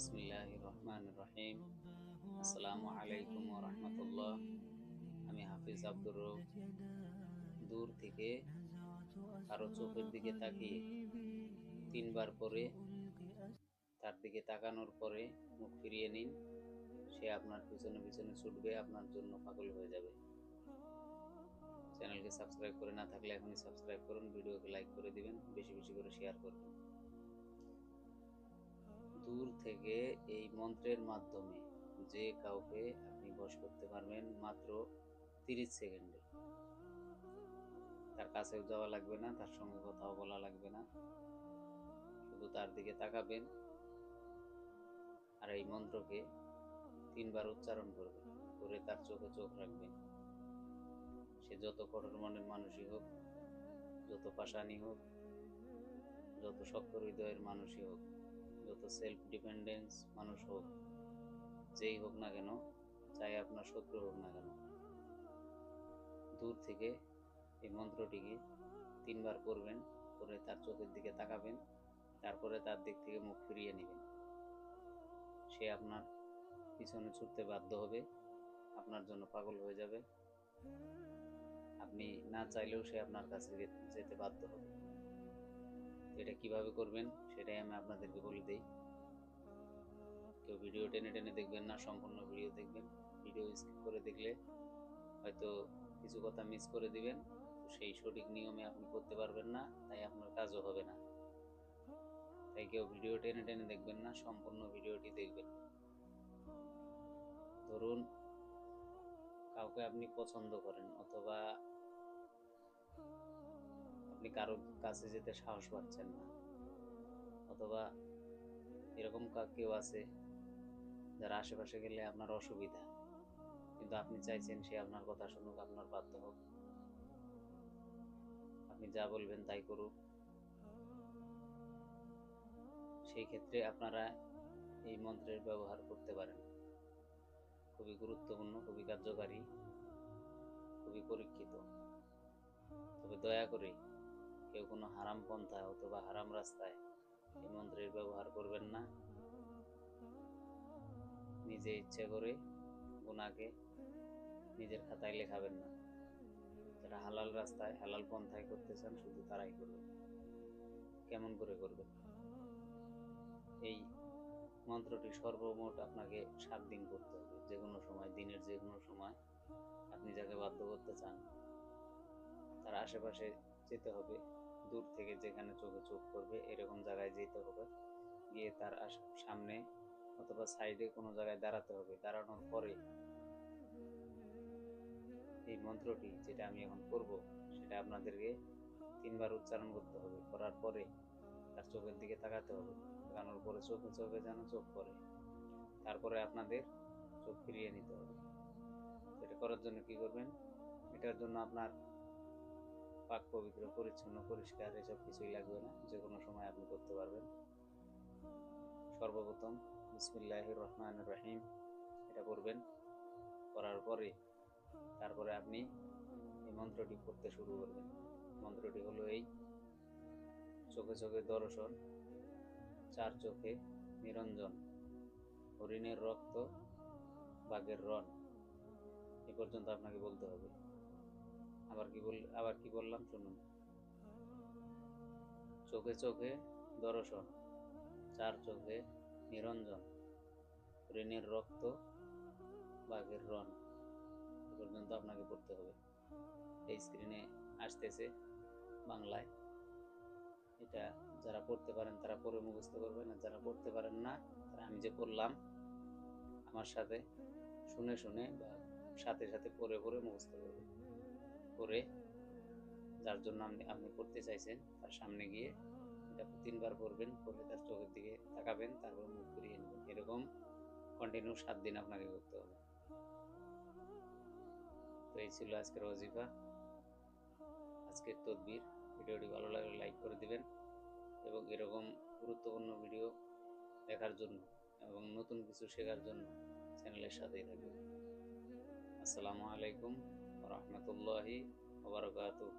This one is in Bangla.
বিসমিল্লাহ রহমান রহিম আসসালামু আলাইকুম রহমতুল্লাহ আমি হাফিজ আব্দুর রউফ দূর থেকে কারও চোখের দিকে তাকিয়ে তিনবার পরে, তার দিকে তাকানোর পরে মুখ ফিরিয়ে নিন। সে আপনার পিছনে পিছনে ছুটবে, আপনার জন্য পাগল হয়ে যাবে। চ্যানেলকে সাবস্ক্রাইব করে না থাকলে এখনই সাবস্ক্রাইব করুন, ভিডিওকে লাইক করে দিবেন, বেশি বেশি করে শেয়ার করবেন। দূর থেকে এই মন্ত্রের মাধ্যমে যে কাউকে আপনি বশ করতে পারবেন মাত্র তিরিশ সেকেন্ডে। তার কাছেও যাওয়া লাগবে না, তার সঙ্গে কথাও বলা লাগবে না। শুধু তার দিকে তাকাবেন আর এই মন্ত্রকে তিনবার উচ্চারণ করবেন, করে তার চোখে চোখ রাখবেন। সে যত কঠোর মনের মানুষই হোক, যত পাশানি হোক, যত শক্ত হৃদয়ের মানুষই হোক যত সেলফ ডিপেন্ডেন্স মানুষ হোক, যেই হোক না কেন, চাই আপনার শত্রু হোক না কেন। দূর থেকে এই মন্ত্রটিকে তিনবার করবেন, করে তার চোখের দিকে তাকাবেন, তারপরে তার দিক থেকে মুখ ফিরিয়ে নেবেন। সে আপনার পিছনে ছুটতে বাধ্য হবে, আপনার জন্য পাগল হয়ে যাবে। আপনি না চাইলেও সে আপনার কাছে যেতে বাধ্য হবে। এটা কীভাবে করবেন, সেটাই আমি আপনাদেরকে বলে দিই। কেউ ভিডিও টেনে টেনে দেখবেন না, সম্পূর্ণ ভিডিও দেখবেন। ভিডিও স্কিপ করে দেখলে হয়তো কিছু কথা মিস করে দিবেন। সেই সঠিক নিয়মে আপনি করতে পারবেন না, তাই আপনার কাজও হবে না। তাই কেউ ভিডিও টেনে টেনে দেখবেন না, সম্পূর্ণ ভিডিওটি দেখবেন। ধরুন, কাউকে আপনি পছন্দ করেন, অথবা আপনি কারও কাছে যেতে সাহস পাচ্ছেন না। অথবা এরকম কেউ আছে যারা আশেপাশে গেলে আপনার অসুবিধা। কিন্তু আপনি চাইছেন সে আপনার কথা শুনুক, আপনার বাধ্য হোক। আপনি যা বলবেন তাই করুক। সেই ক্ষেত্রে আপনারা এই মন্ত্রের ব্যবহার করতে পারেন। খুবই গুরুত্বপূর্ণ, খুবই কার্যকারী, খুবই পরীক্ষিত। তবে দয়া করে কেউ কোনো হারাম পন্থায় অথবা হারাম রাস্তায় এই মন্ত্রের ব্যবহার করবেন না। নিজে ইচ্ছে করে গুণাকে নিজের খাতায় লেখাবেন না। যারা হালাল রাস্তায়, হালাল পন্থায় করতে চান, শুধু তারাই করবে কেমন করে করবেন? এই মন্ত্রটি সর্বমোট আপনাকে সাত দিন করতে হবে, যে কোনো সময়, দিনের যে কোনো সময় আপনি যাকে বাধ্য করতে চান, তার আশেপাশে যেতে হবে। দূর থেকে যেখানে চোখে, চোখ করবে, এরকম জায়গায় যেতে হবে। গিয়ে তার সামনে অথবা সাইডে কোনো জায়গায় দাঁড়াতে হবে। দাঁড়ানোর পরে এই মন্ত্রটি যেটা আমি এখন করব, সেটা আপনাদেরকে তিনবার উচ্চারণ করতে হবে। করার পরে তার চোখের দিকে তাকাতে হবে। তাকানোর পরে চোখে চোখে যেন চোখ পড়ে। তারপরে আপনাদের চোখ ফিরিয়ে নিতে হবে। এটা করার জন্য কি করবেন? এটার জন্য আপনার পাক, পবিত্র, পরিচ্ছন্ন, পরিষ্কার, এসব কিছুই লাগবে না। যে কোনো সময় আপনি করতে পারবেন। সর্বপ্রথম বিসমিল্লাহ রহমান রহিম এটা করবেন। করার পরে তারপরে আপনি এই মন্ত্রটি পড়তে শুরু করবেন। মন্ত্রটি হলো এই, চোখে চোখে দর্শন, চার চোখে নিরঞ্জন, হরিণের রক্ত, বাঘের রন এ পর্যন্ত আপনাকে বলতে হবে। আবার কি বল, আবার কি বললাম শুনুন। চোখে চোখে দর্শন, চার চোখে নিরঞ্জন, ঋণের রক্ত, বাঘের রন এ পর্যন্ত আপনাকে পড়তে হবে। এই স্ক্রিনে আসতেছে বাংলায়। এটা যারা পড়তে পারেন তারা পড়ে মুখস্থ করবেন, আর যারা পড়তে পারেন না, তারা আমি যে পড়লাম, আমার সাথে শুনে শুনে বা সাথে সাথে পড়ে পড়ে মুখস্থ করবেন। করে, যার জন্য আপনি আপনি করতে চাইছেন, তার সামনে গিয়ে এটা তিনবার করবেন পড়ে তার চোখের দিকে তাকাবেন, তারপর মুখ ফিরিয়ে নেবেন। এরকম কন্টিনিউ সাত দিন আপনাকে করতে হবে। তো এই ছিল আজকের অজিফা আজকের তদবির। ভিডিওটি ভালো লাগলে লাইক করে দিবেন এবং এরকম গুরুত্বপূর্ণ ভিডিও দেখার জন্য এবং নতুন কিছু শেখার জন্য চ্যানেলের সাথেই থাকবেন। আসসালামু আলাইকুম। রহমতুল্লাহি ওবরাকাতুহ